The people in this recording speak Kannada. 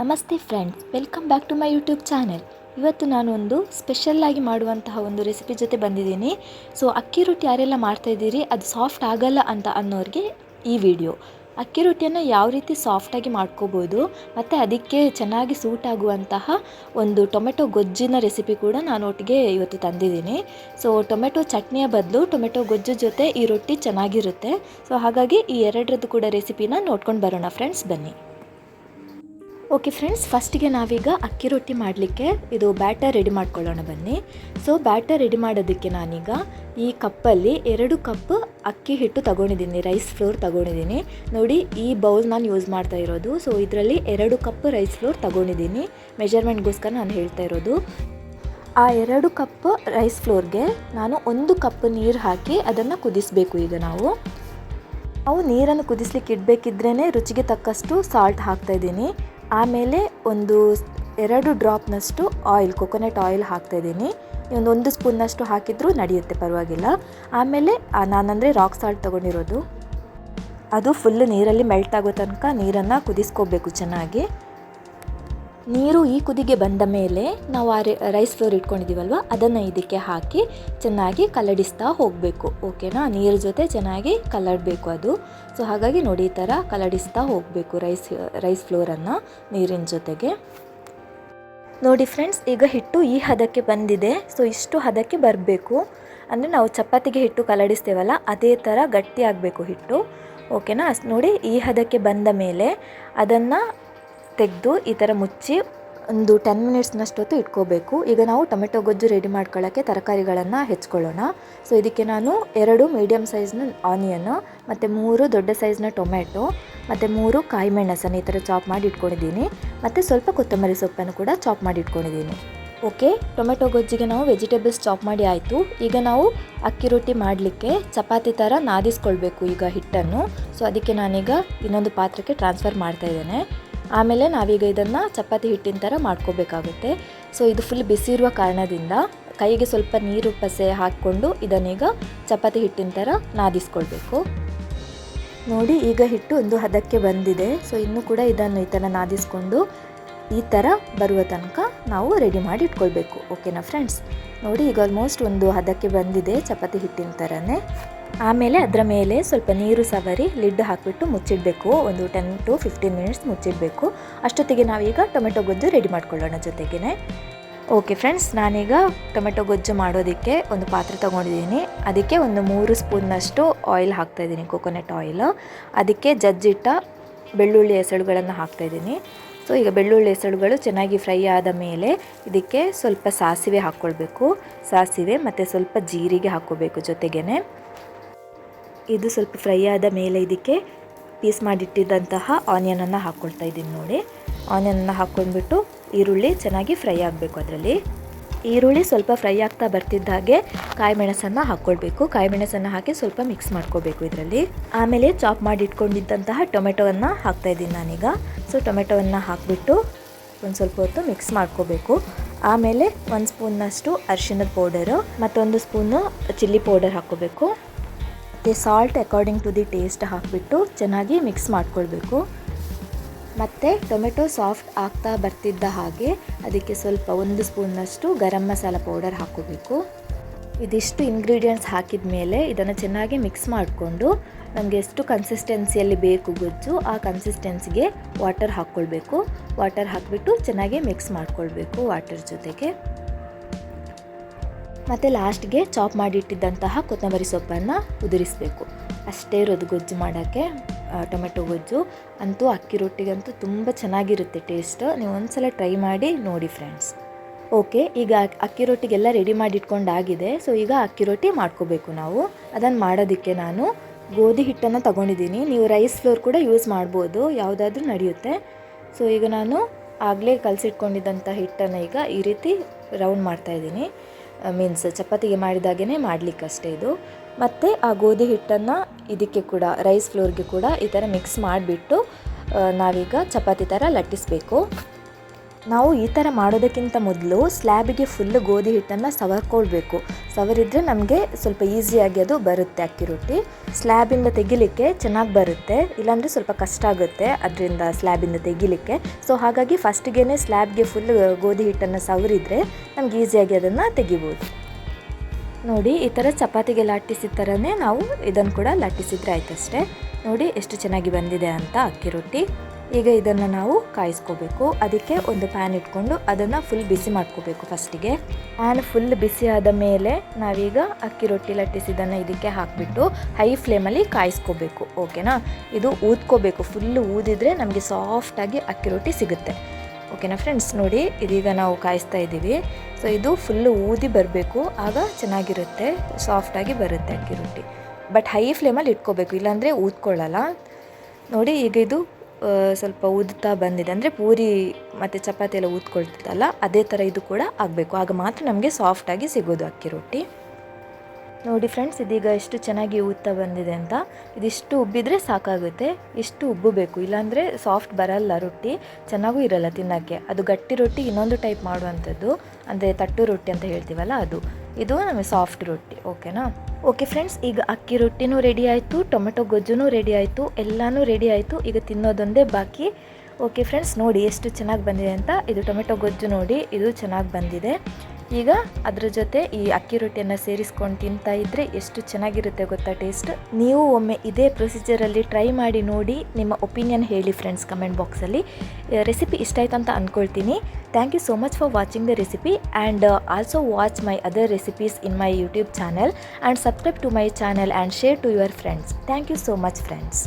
ನಮಸ್ತೆ friends welcome back to my YouTube channel ಇವತ್ತು ನಾನು ಒಂದು ಸ್ಪೆಷಲ್ಲಾಗಿ ಮಾಡುವಂತಹ ಒಂದು ರೆಸಿಪಿ ಜೊತೆ ಬಂದಿದ್ದೀನಿ. ಸೊ ಅಕ್ಕಿ ರೊಟ್ಟಿ ಯಾರೆಲ್ಲ ಮಾಡ್ತಾಯಿದ್ದೀರಿ ಅದು ಸಾಫ್ಟ್ ಆಗಲ್ಲ ಅಂತ ಅನ್ನೋರಿಗೆ ಈ ವಿಡಿಯೋ ಅಕ್ಕಿ ರೊಟ್ಟಿಯನ್ನು ಯಾವ ರೀತಿ ಸಾಫ್ಟಾಗಿ ಮಾಡ್ಕೋಬೋದು, ಮತ್ತು ಅದಕ್ಕೆ ಚೆನ್ನಾಗಿ ಸೂಟ್ ಆಗುವಂತಹ ಒಂದು ಟೊಮೆಟೊ ಗೊಜ್ಜಿನ ರೆಸಿಪಿ ಕೂಡ ನಾನು ಒಟ್ಟಿಗೆ ಇವತ್ತು ತಂದಿದ್ದೀನಿ. ಸೊ ಟೊಮೆಟೊ ಚಟ್ನಿಯ ಬದಲು ಟೊಮೆಟೊ ಗೊಜ್ಜು ಜೊತೆ ಈ ರೊಟ್ಟಿ ಚೆನ್ನಾಗಿರುತ್ತೆ. ಸೊ ಹಾಗಾಗಿ ಈ ಎರಡರದ್ದು ಕೂಡ ರೆಸಿಪಿನ ನೋಡ್ಕೊಂಡು ಬರೋಣ ಫ್ರೆಂಡ್ಸ್ ಬನ್ನಿ. ಓಕೆ ಫ್ರೆಂಡ್ಸ್ ಫಸ್ಟಿಗೆ ನಾವೀಗ ಅಕ್ಕಿ ರೊಟ್ಟಿ ಮಾಡಲಿಕ್ಕೆ ಇದು ಬ್ಯಾಟರ್ ರೆಡಿ ಮಾಡ್ಕೊಳ್ಳೋಣ ಬನ್ನಿ. ಸೊ ಬ್ಯಾಟರ್ ರೆಡಿ ಮಾಡೋದಕ್ಕೆ ನಾನೀಗ ಈ ಕಪ್ಪಲ್ಲಿ ಎರಡು ಕಪ್ ಅಕ್ಕಿ ಹಿಟ್ಟು ತಗೊಂಡಿದ್ದೀನಿ ರೈಸ್ ಫ್ಲೋರ್ ತಗೊಂಡಿದ್ದೀನಿ. ನೋಡಿ, ಈ ಬೌಲ್ ನಾನು ಯೂಸ್ ಮಾಡ್ತಾ ಇರೋದು. ಸೊ ಇದರಲ್ಲಿ ಎರಡು ಕಪ್ ರೈಸ್ ಫ್ಲೋರ್ ತಗೊಂಡಿದ್ದೀನಿ. ಮೆಜರ್ಮೆಂಟ್ಗೋಸ್ಕರ ನಾನು ಹೇಳ್ತಾ ಇರೋದು. ಆ ಎರಡು ಕಪ್ ರೈಸ್ ಫ್ಲೋರ್ಗೆ ನಾನು ಒಂದು ಕಪ್ ನೀರು ಹಾಕಿ ಅದನ್ನು ಕುದಿಸಬೇಕು ಈಗ ನಾವು. ನಾವು ನೀರನ್ನು ಕುದಿಸ್ಲಿಕ್ಕೆ ಇಡಬೇಕಿದ್ರೇ ರುಚಿಗೆ ತಕ್ಕಷ್ಟು ಸಾಲ್ಟ್ ಹಾಕ್ತಾ ಇದ್ದೀನಿ. ಆಮೇಲೆ ಒಂದು ಎರಡು ಡ್ರಾಪ್ನಷ್ಟು ಆಯಿಲ್, ಕೊಕೊನಟ್ ಆಯಿಲ್ ಹಾಕ್ತಾಯಿದ್ದೀನಿ ಒಂದು ಸ್ಪೂನ್ನಷ್ಟು ಹಾಕಿದರೂ ನಡೆಯುತ್ತೆ, ಪರವಾಗಿಲ್ಲ. ಆಮೇಲೆ ನಾನಂದರೆ ರಾಕ್ ಸಾಲ್ಟ್ ತೊಗೊಂಡಿರೋದು. ಅದು ಫುಲ್ ನೀರಲ್ಲಿ ಮೆಲ್ಟ್ ಆಗೋ ತನಕ ನೀರನ್ನು ಕುದಿಸ್ಕೋಬೇಕು ಚೆನ್ನಾಗಿ. ನೀರು ಈ ಕುದಿಗೆ ಬಂದ ಮೇಲೆ ನಾವು ಆ ರೈಸ್ ಫ್ಲೋರ್ ಇಟ್ಕೊಂಡಿದ್ದೀವಲ್ವ? ಅದನ್ನು ಇದಕ್ಕೆ ಹಾಕಿ ಚೆನ್ನಾಗಿ ಕಲಡಿಸ್ತಾ ಹೋಗಬೇಕು ಓಕೆನಾ ನೀರು ಜೊತೆ ಚೆನ್ನಾಗಿ ಕಲಡಬೇಕು ಅದು. ಸೊ ಹಾಗಾಗಿ ನೋಡಿ ಈ ಥರ ಕಲಡಿಸ್ತಾ ಹೋಗಬೇಕು ರೈಸ್ ರೈಸ್ ಫ್ಲೋರನ್ನು ನೀರಿನ ಜೊತೆಗೆ. ನೋಡಿ ಫ್ರೆಂಡ್ಸ್ ಈಗ ಹಿಟ್ಟು ಈ ಹದಕ್ಕೆ ಬಂದಿದೆ. ಸೊ ಇಷ್ಟು ಹದಕ್ಕೆ ಬರಬೇಕು. ಅಂದರೆ ನಾವು ಚಪಾತಿಗೆ ಹಿಟ್ಟು ಕಲಡಿಸ್ತೇವಲ್ಲ, ಅದೇ ಥರ ಗಟ್ಟಿ ಆಗಬೇಕು ಹಿಟ್ಟು ಓಕೆನಾ ನೋಡಿ ಈ ಹದಕ್ಕೆ ಬಂದ ಮೇಲೆ ಅದನ್ನು ತೆಗೆದು ಈ ಥರ ಮುಚ್ಚಿ ಒಂದು ಟೆನ್ ಮಿನಿಟ್ಸ್ನಷ್ಟೊತ್ತು ಇಟ್ಕೋಬೇಕು. ಈಗ ನಾವು ಟೊಮೆಟೊ ಗೊಜ್ಜು ರೆಡಿ ಮಾಡ್ಕೊಳ್ಳೋಕ್ಕೆ ತರಕಾರಿಗಳನ್ನು ಹೆಚ್ಕೊಳ್ಳೋಣ. ಸೊ ಇದಕ್ಕೆ ನಾನು ಎರಡು ಮೀಡಿಯಮ್ ಸೈಜ್ನ ಆನಿಯನ್ ಮತ್ತು ಮೂರು ದೊಡ್ಡ ಸೈಜ್ನ ಟೊಮೆಟೊ, ಮತ್ತು ಮೂರು ಕಾಯಿ ಮೆಣಸನ್ನು ಈ ಥರ ಚಾಪ್ ಮಾಡಿ ಇಟ್ಕೊಂಡಿದ್ದೀನಿ. ಮತ್ತು ಸ್ವಲ್ಪ ಕೊತ್ತಂಬರಿ ಸೊಪ್ಪನ್ನು ಕೂಡ ಚಾಪ್ ಮಾಡಿ ಇಟ್ಕೊಂಡಿದ್ದೀನಿ. ಓಕೆ ಟೊಮೆಟೊ ಗೊಜ್ಜಿಗೆ ನಾವು ವೆಜಿಟೇಬಲ್ಸ್ ಚಾಪ್ ಮಾಡಿ ಆಯಿತು. ಈಗ ನಾವು ಅಕ್ಕಿ ರೊಟ್ಟಿ ಮಾಡಲಿಕ್ಕೆ ಚಪಾತಿ ಥರ ನಾದಿಸ್ಕೊಳ್ಬೇಕು ಈಗ ಹಿಟ್ಟನ್ನು. ಸೊ ಅದಕ್ಕೆ ನಾನೀಗ ಇನ್ನೊಂದು ಪಾತ್ರಕ್ಕೆ ಟ್ರಾನ್ಸ್ಫರ್ ಮಾಡ್ತಾ ಇದ್ದೇನೆ. ಆಮೇಲೆ ನಾವೀಗ ಇದನ್ನು ಚಪಾತಿ ಹಿಟ್ಟಿನ ಥರ ಮಾಡ್ಕೋಬೇಕಾಗುತ್ತೆ. ಸೊ ಇದು ಫುಲ್ ಬಿಸಿ ಇರುವ ಕಾರಣದಿಂದ ಕೈಗೆ ಸ್ವಲ್ಪ ನೀರು ಪಸೆ ಹಾಕ್ಕೊಂಡು ಇದನ್ನೀಗ ಚಪಾತಿ ಹಿಟ್ಟಿನ ಥರ ನಾದಿಸ್ಕೊಳ್ಬೇಕು. ನೋಡಿ, ಈಗ ಹಿಟ್ಟು ಒಂದು ಹದಕ್ಕೆ ಬಂದಿದೆ. ಸೊ ಇನ್ನೂ ಕೂಡ ಇದನ್ನು ಈ ಥರ ನಾದಿಸ್ಕೊಂಡು ಈ ಥರ ಬರುವ ತನಕ ನಾವು ರೆಡಿ ಮಾಡಿ ಇಟ್ಕೊಳ್ಬೇಕು. ಓಕೆನಾ ಫ್ರೆಂಡ್ಸ್ ನೋಡಿ, ಈಗ ಆಲ್ಮೋಸ್ಟ್ ಒಂದು ಹದಕ್ಕೆ ಬಂದಿದೆ ಚಪಾತಿ ಹಿಟ್ಟಿನ ಥರನೇ. ಆಮೇಲೆ ಅದರ ಮೇಲೆ ಸ್ವಲ್ಪ ನೀರು ಸವರಿ ಲಿಡ್ ಹಾಕಿಬಿಟ್ಟು ಮುಚ್ಚಿಡಬೇಕು. ಒಂದು ಟೆನ್ ಟು ಫಿಫ್ಟೀನ್ ಮಿನಿಟ್ಸ್ ಮುಚ್ಚಿಡಬೇಕು. ಅಷ್ಟೊತ್ತಿಗೆ ನಾವೀಗ ಟೊಮೆಟೊ ಗೊಜ್ಜು ರೆಡಿ ಮಾಡ್ಕೊಳ್ಳೋಣ ಜೊತೆಗೇ ಓಕೆ ಫ್ರೆಂಡ್ಸ್ ನಾನೀಗ ಟೊಮೆಟೊ ಗೊಜ್ಜು ಮಾಡೋದಕ್ಕೆ ಒಂದು ಪಾತ್ರೆ ತೊಗೊಂಡಿದ್ದೀನಿ. ಅದಕ್ಕೆ ಒಂದು ಮೂರು ಸ್ಪೂನ್ನಷ್ಟು ಆಯಿಲ್ ಹಾಕ್ತಾಯಿದ್ದೀನಿ ಕೊಕೊನಟ್ ಆಯಿಲ್ ಅದಕ್ಕೆ ಜಜ್ಜಿಟ್ಟ ಬೆಳ್ಳುಳ್ಳಿ ಎಸಳುಗಳನ್ನು ಹಾಕ್ತಾಯಿದ್ದೀನಿ ಸೊ ಈಗ ಬೆಳ್ಳುಳ್ಳಿ ಹೆಸಳುಗಳು ಚೆನ್ನಾಗಿ ಫ್ರೈ ಆದ ಮೇಲೆ ಇದಕ್ಕೆ ಸ್ವಲ್ಪ ಸಾಸಿವೆ ಹಾಕ್ಕೊಳ್ಬೇಕು. ಸಾಸಿವೆ ಮತ್ತು ಸ್ವಲ್ಪ ಜೀರಿಗೆ ಹಾಕ್ಕೋಬೇಕು ಜೊತೆಗೇ ಇದು ಸ್ವಲ್ಪ ಫ್ರೈ ಆದ ಮೇಲೆ ಇದಕ್ಕೆ ಪೀಸ್ ಮಾಡಿಟ್ಟಿದ್ದಂತಹ ಆನಿಯನನ್ನು ಹಾಕ್ಕೊಳ್ತಾ ಇದ್ದೀನಿ ನೋಡಿ. ಆನಿಯನನ್ನು ಹಾಕ್ಕೊಂಡ್ಬಿಟ್ಟು ಈರುಳ್ಳಿ ಚೆನ್ನಾಗಿ ಫ್ರೈ ಆಗಬೇಕು ಅದರಲ್ಲಿ. ಈರುಳ್ಳಿ ಸ್ವಲ್ಪ ಫ್ರೈ ಆಗ್ತಾ ಬರ್ತಿದ್ದ ಹಾಗೆ ಕಾಯಿ ಮೆಣಸನ್ನು ಹಾಕ್ಕೊಳ್ಬೇಕು. ಕಾಯಿ ಮೆಣಸನ್ನು ಹಾಕಿ ಸ್ವಲ್ಪ ಮಿಕ್ಸ್ ಮಾಡ್ಕೋಬೇಕು ಇದರಲ್ಲಿ. ಆಮೇಲೆ ಚಾಪ್ ಮಾಡಿ ಟೊಮೆಟೊವನ್ನು ಹಾಕ್ತಾ ಇದ್ದೀನಿ ನಾನೀಗ. ಸೊ, ಟೊಮೆಟೊವನ್ನು ಹಾಕಿಬಿಟ್ಟು ಒಂದು ಸ್ವಲ್ಪ ಹೊತ್ತು ಮಿಕ್ಸ್ ಮಾಡ್ಕೋಬೇಕು ಆಮೇಲೆ ಒಂದು ಸ್ಪೂನ್ನಷ್ಟು ಅರಿಶಿನದ ಪೌಡರು ಮತ್ತೊಂದು ಸ್ಪೂನು ಚಿಲ್ಲಿ ಪೌಡರ್ ಹಾಕ್ಕೋಬೇಕು ಮತ್ತು salt according to the taste ಹಾಕಿಬಿಟ್ಟು ಚೆನ್ನಾಗಿ ಮಿಕ್ಸ್ ಮಾಡ್ಕೊಳ್ಬೇಕು. ಮತ್ತು ಟೊಮೆಟೊ ಸಾಫ್ಟ್ ಆಗ್ತಾ ಬರ್ತಿದ್ದ ಹಾಗೆ ಅದಕ್ಕೆ ಸ್ವಲ್ಪ ಒಂದು ಸ್ಪೂನ್ನಷ್ಟು ಗರಂ ಮಸಾಲ ಪೌಡರ್ ಹಾಕೋಬೇಕು ಇದಿಷ್ಟು ಇಂಗ್ರೀಡಿಯೆಂಟ್ಸ್ ಹಾಕಿದ ಮೇಲೆ ಇದನ್ನು ಚೆನ್ನಾಗಿ ಮಿಕ್ಸ್ ಮಾಡಿಕೊಂಡು ನಮಗೆ ಎಷ್ಟು ಕನ್ಸಿಸ್ಟೆನ್ಸಿಯಲ್ಲಿ ಬೇಕು ಗೊಜ್ಜು, ಆ ಕನ್ಸಿಸ್ಟೆನ್ಸಿಗೆ ವಾಟರ್ ಹಾಕ್ಕೊಳ್ಬೇಕು. ವಾಟರ್ ಹಾಕಿಬಿಟ್ಟು ಚೆನ್ನಾಗಿ ಮಿಕ್ಸ್ ಮಾಡ್ಕೊಳ್ಬೇಕು ವಾಟರ್ ಜೊತೆಗೆ. ಮತ್ತು ಲಾಸ್ಟ್ಗೆ ಚಾಪ್ ಮಾಡಿಟ್ಟಿದ್ದಂತಹ ಕೊತ್ತಂಬರಿ ಸೊಪ್ಪನ್ನು ಉದುರಿಸಬೇಕು. ಅಷ್ಟೇ ಇರೋದು ಗೊಜ್ಜು ಮಾಡೋಕ್ಕೆ ಟೊಮೆಟೊ ಗೊಜ್ಜು. ಅಂತೂ ಅಕ್ಕಿ ರೊಟ್ಟಿಗಂತೂ ತುಂಬ ಚೆನ್ನಾಗಿರುತ್ತೆ ಟೇಸ್ಟ್. ನೀವು ಒಂದ್ಸಲ ಟ್ರೈ ಮಾಡಿ ನೋಡಿ ಫ್ರೆಂಡ್ಸ್. ಓಕೆ, ಈಗ ಅಕ್ಕಿ ರೊಟ್ಟಿಗೆಲ್ಲ ರೆಡಿ ಮಾಡಿ ಇಟ್ಕೊಂಡಾಗಿದೆ ಸೊ, ಈಗ ಅಕ್ಕಿ ರೊಟ್ಟಿ ಮಾಡ್ಕೋಬೇಕು ನಾವು. ಅದನ್ನು ಮಾಡೋದಕ್ಕೆ ನಾನು ಗೋಧಿ ಹಿಟ್ಟನ್ನು ತಗೊಂಡಿದ್ದೀನಿ. ನೀವು ರೈಸ್ ಫ್ಲೋರ್ ಕೂಡ ಯೂಸ್ ಮಾಡ್ಬೋದು, ಯಾವುದಾದ್ರೂ ನಡೆಯುತ್ತೆ. ಸೊ, ಈಗ ನಾನು ಆಗಲೇ ಕಲಸಿಟ್ಕೊಂಡಿದ್ದಂಥ ಹಿಟ್ಟನ್ನು ಈಗ ಈ ರೀತಿ ರೌಂಡ್ ಮಾಡ್ತಾಯಿದ್ದೀನಿ ಮೀನ್ಸ್ ಚಪಾತಿಗೆ ಮಾಡಿದಾಗೇ ಮಾಡಲಿಕ್ಕಷ್ಟೇ ಇದು. ಮತ್ತು ಆ ಗೋಧಿ ಹಿಟ್ಟನ್ನು ಇದಕ್ಕೆ ಕೂಡ ರೈಸ್ ಫ್ಲೋರ್ಗೆ ಕೂಡ ಈ ಥರ ಮಿಕ್ಸ್ ಮಾಡಿಬಿಟ್ಟು ನಾವೀಗ ಚಪಾತಿ ಥರ ಲಟ್ಟಿಸಬೇಕು. ನಾವು ಈ ಥರ ಮಾಡೋದಕ್ಕಿಂತ ಮೊದಲು ಸ್ಲ್ಯಾಬಿಗೆ ಫುಲ್ ಗೋಧಿ ಹಿಟ್ಟನ್ನು ಸವರ್ಕೊಳ್ಬೇಕು. ಸವರಿದ್ರೆ ನಮಗೆ ಸ್ವಲ್ಪ ಈಸಿಯಾಗಿ ಅದು ಬರುತ್ತೆ ಅಕ್ಕಿ ರೊಟ್ಟಿ. ಸ್ಲ್ಯಾಬಿಂದ ತೆಗಿಲಿಕ್ಕೆ ಚೆನ್ನಾಗಿ ಬರುತ್ತೆ. ಇಲ್ಲಾಂದರೆ ಸ್ವಲ್ಪ ಕಷ್ಟ ಆಗುತ್ತೆ ಅದರಿಂದ ಸ್ಲ್ಯಾಬಿಂದ ತೆಗಿಲಿಕ್ಕೆ. ಸೊ ಹಾಗಾಗಿ ಫಸ್ಟಿಗೆ ಸ್ಲ್ಯಾಬ್ಗೆ ಫುಲ್ ಗೋಧಿ ಹಿಟ್ಟನ್ನು ಸವರಿದ್ರೆ ನಮ್ಗೆ ಈಸಿಯಾಗಿ ಅದನ್ನು ತೆಗಿಬೋದು. ನೋಡಿ, ಈ ಥರ ಚಪಾತಿಗೆ ಲಟ್ಟಿಸಿದ ಥರನೇ ನಾವು ಇದನ್ನು ಕೂಡ ಲಟ್ಟಿಸಿದ್ರೆ ಆಯ್ತಷ್ಟೇ. ನೋಡಿ, ಎಷ್ಟು ಚೆನ್ನಾಗಿ ಬಂದಿದೆ ಅಂತ ಅಕ್ಕಿ ರೊಟ್ಟಿ. ಈಗ ಇದನ್ನು ನಾವು ಕಾಯಿಸ್ಕೋಬೇಕು. ಅದಕ್ಕೆ ಒಂದು ಪ್ಯಾನ್ ಇಟ್ಕೊಂಡು ಅದನ್ನು ಫುಲ್ ಬಿಸಿ ಮಾಡ್ಕೋಬೇಕು ಫಸ್ಟಿಗೆ ಪ್ಯಾನ್ ಫುಲ್ ಬಿಸಿ ಆದ ಮೇಲೆ ನಾವೀಗ ಅಕ್ಕಿ ರೊಟ್ಟಿ ಲಟ್ಟಿಸಿದನ್ನು ಇದಕ್ಕೆ ಹಾಕಿಬಿಟ್ಟು ಹೈ ಫ್ಲೇಮಲ್ಲಿ ಕಾಯಿಸ್ಕೋಬೇಕು. ಓಕೆನಾ ಇದು ಊದ್ಕೋಬೇಕು. ಫುಲ್ ಊದಿದ್ರೆ ನಮಗೆ ಸಾಫ್ಟಾಗಿ ಅಕ್ಕಿ ರೊಟ್ಟಿ ಸಿಗುತ್ತೆ. ಓಕೆನಾ ಫ್ರೆಂಡ್ಸ್ ನೋಡಿ, ಇದೀಗ ನಾವು ಕಾಯಿಸ್ತಾ ಇದ್ದೀವಿ ಸೊ ಇದು ಫುಲ್ಲು ಊದಿ ಬರಬೇಕು. ಆಗ ಚೆನ್ನಾಗಿರುತ್ತೆ. ಸಾಫ್ಟಾಗಿ ಬರುತ್ತೆ ಅಕ್ಕಿ ರೊಟ್ಟಿ. ಬಟ್ ಹೈ ಫ್ಲೇಮಲ್ಲಿ ಇಟ್ಕೋಬೇಕು. ಇಲ್ಲಾಂದರೆ ಊದ್ಕೊಳ್ಳಲ್ಲ. ನೋಡಿ, ಈಗ ಇದು ಸ್ವಲ್ಪ ಉದುತ್ತಾ ಬಂದಿದೆ. ಅಂದರೆ ಪೂರಿ ಮತ್ತು ಚಪಾತಿ ಎಲ್ಲ ಊದ್ಕೊಳ್ತದಲ್ಲ ಅದೇ ಥರ ಇದು ಕೂಡ ಆಗಬೇಕು. ಆಗ ಮಾತ್ರ ನಮಗೆ ಸಾಫ್ಟಾಗಿ ಸಿಗೋದು ಅಕ್ಕಿ ರೊಟ್ಟಿ. ನೋಡಿ ಫ್ರೆಂಡ್ಸ್ ಇದೀಗ ಎಷ್ಟು ಚೆನ್ನಾಗಿ ಊದ್ತಾ ಬಂದಿದೆ ಅಂತ. ಇದಿಷ್ಟು ಉಬ್ಬಿದ್ರೆ ಸಾಕಾಗುತ್ತೆ. ಇಷ್ಟು ಉಬ್ಬಬೇಕು. ಇಲ್ಲಾಂದರೆ ಸಾಫ್ಟ್ ಬರಲ್ಲ ರೊಟ್ಟಿ. ಚೆನ್ನಾಗೂ ಇರಲ್ಲ ತಿನ್ನೋಕ್ಕೆ. ಅದು ಗಟ್ಟಿ ರೊಟ್ಟಿ ಇನ್ನೊಂದು ಟೈಪ್ ಮಾಡುವಂಥದ್ದು. ಅಂದರೆ ತಟ್ಟು ರೊಟ್ಟಿ ಅಂತ ಹೇಳ್ತೀವಲ್ಲ ಅದು. ಇದು ನಮಗೆ ಸಾಫ್ಟ್ ರೊಟ್ಟಿ ಓಕೆನಾ ಓಕೆ ಫ್ರೆಂಡ್ಸ್ ಈಗ ಅಕ್ಕಿ ರೊಟ್ಟಿನೂ ರೆಡಿ ಆಯಿತು, ಟೊಮೆಟೊ ಗೊಜ್ಜುನೂ ರೆಡಿ ಆಯಿತು, ಎಲ್ಲನೂ ರೆಡಿ ಆಯಿತು, ಈಗ ತಿನ್ನೋದೊಂದೇ ಬಾಕಿ. ಓಕೆ ಫ್ರೆಂಡ್ಸ್ ನೋಡಿ ಎಷ್ಟು ಚೆನ್ನಾಗಿ ಬಂದಿದೆ ಅಂತ. ಇದು ಟೊಮೆಟೊ ಗೊಜ್ಜು ನೋಡಿ, ಇದು ಚೆನ್ನಾಗಿ ಬಂದಿದೆ. ಈಗ ಅದ್ರ ಜೊತೆ ಈ ಅಕ್ಕಿ ರೊಟ್ಟಿಯನ್ನು ಸೇರಿಸ್ಕೊಂಡು ತಿಂತಾ ಇದ್ದರೆ ಎಷ್ಟು ಚೆನ್ನಾಗಿರುತ್ತೆ ಗೊತ್ತಾ ಟೇಸ್ಟ್? ನೀವು ಒಮ್ಮೆ ಇದೇ ಪ್ರೊಸೀಜರಲ್ಲಿ ಟ್ರೈ ಮಾಡಿ ನೋಡಿ ನಿಮ್ಮ ಒಪಿನಿಯನ್ ಹೇಳಿ ಫ್ರೆಂಡ್ಸ್ ಕಮೆಂಟ್ ಬಾಕ್ಸಲ್ಲಿ ರೆಸಿಪಿ ಇಷ್ಟ ಆಯ್ತು ಅಂತ ಅಂದ್ಕೊಳ್ತೀನಿ thank you so much for watching the recipe and also watch my other recipes in my YouTube channel and subscribe to my channel and share to your friends thank you so much friends